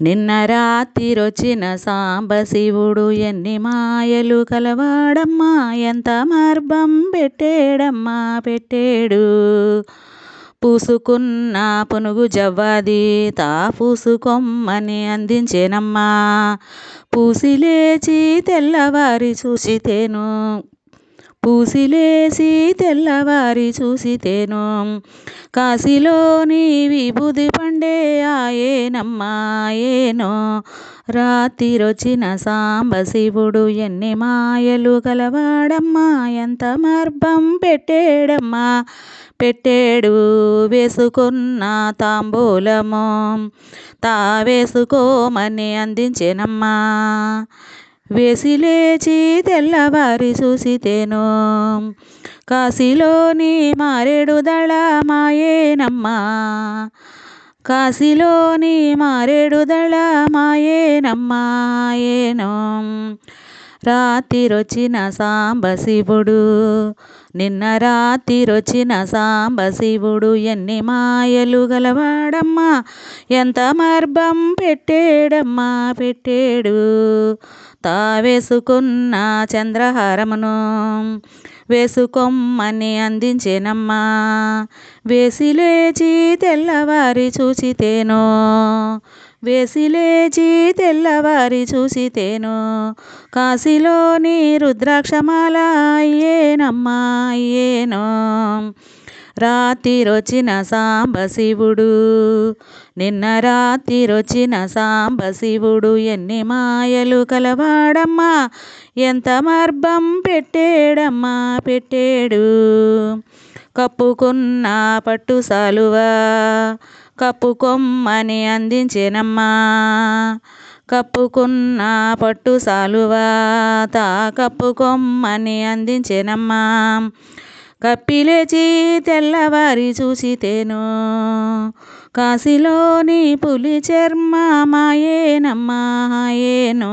నిన్న రాత్రిరొచ్చిన సాంబశివుడు ఎన్ని మాయలు కలవాడమ్మా ఎంత మార్బం పెట్టేడమ్మా పెట్టేడు. పూసుకున్న పునుగు జవ్వాది తా పూసుకొమ్మని అందించేనమ్మా. పూసి లేచి తెల్లవారి చూసితేను పూసిలేసి తెల్లవారి చూసితేను. కాశీలోని విభూది పండే ఆయేనమ్మా ఏనో రాత్రిరొచ్చిన సాంబశివుడు ఎన్ని మాయలు కలవాడమ్మా ఎంత మార్బం పెట్టేడమ్మా. పెట్టాడు వేసుకున్న తాంబూలము తా వేసుకోమని అందించేనమ్మా. వేసి లేచి తెల్లవారి చూసితేను. కాశీలోని మారేడు దళ మాయేనమ్మా. కాశీలోని మారేడు దళ మాయేనమ్మా ఏనో. రాత్రిరొచ్చిన సాంబశివుడు నిన్న రాతిరొచ్చిన సాంబశివుడు ఎన్ని మాయలు గలవాడమ్మా ఎంత మార్బం పెట్టేడమ్మా పెట్టేడు. తా వేసుకున్న చంద్రహారమును వేసుకోమ్మని అందించేనమ్మా. వేసి లేచి తెల్లవారి చూచితేనో వేసి లేచి తెల్లవారి చూసితేను కాశీలోని రుద్రాక్షమాల అయ్యేనమ్మా అయ్యేనో. రాత్రిరొచ్చిన సాంబశివుడు నిన్న రాత్రిరొచ్చిన సాంబశివుడు ఎన్ని మాయలు కలవాడమ్మా ఎంత మార్బం పెట్టేడమ్మా పెట్టేడు. కప్పుకున్న పట్టు సాలువా. కప్పుకొమ్మని అందించేనమ్మా. కప్పుకున్న పట్టు సాలువా. తా కప్పుకొమ్మని అందించేనమ్మా. కప్పిలేచి తెల్లవారి చూసితేను. కాశీలోని పులి చర్మ మాయేనమ్మా ఏను.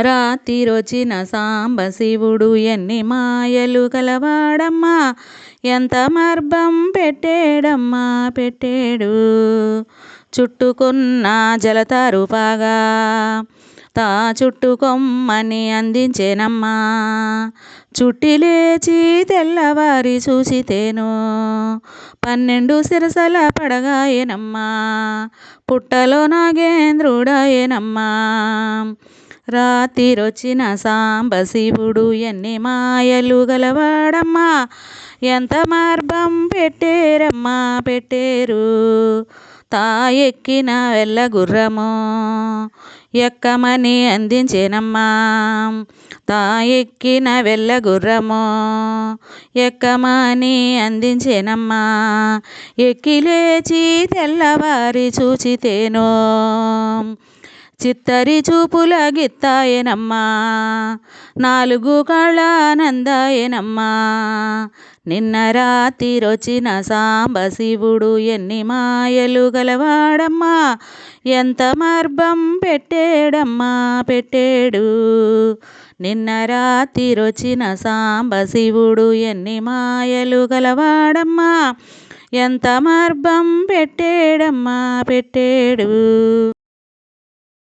రాతిరొచిన సాంబ శివుడు ఎన్ని మాయలు కలవాడమ్మా. ఎంత మార్బం పెట్టేడమ్మా పెట్టేడు. చుట్టుకున్న జలతారుపాగా తా చుట్టుకొమ్మని అందించేనమ్మా. చుట్టి లేచి తెల్లవారి చూసితేను. పన్నెండు సిరసల పడగాయనమ్మా. పుట్టలో నాగేంద్రుడాయేనమ్మా. రాత్రిరొచ్చిన సాంబశివుడు ఎన్ని మాయలు గలవాడమ్మా? ఎంత మార్బం పెట్టేరమ్మా పెట్టేరు? తా ఎక్కిన వెళ్ళ గుర్రము ఎక్కమని అందించేనమ్మా? తా ఎక్కిన వెళ్ళ గుర్రము ఎక్కమని అందించేనమ్మా? ఎక్కిలేచి తెల్లవారి చూచితేనో చిత్తరి చూపుల గిత్తాయనమ్మా నాలుగు కళ్ళానందాయనమ్మా నిన్న రాత్రిరొచ్చిన సాంబశివుడు ఎన్ని మాయలు గలవాడమ్మా. ఎంత మార్బం పెట్టాడమ్మా పెట్టేడు. నిన్న రాత్రిరొచ్చిన సాంబశివుడు ఎన్ని మాయలు గలవాడమ్మా. ఎంత మార్బం పెట్టేడమ్మా పెట్టేడు.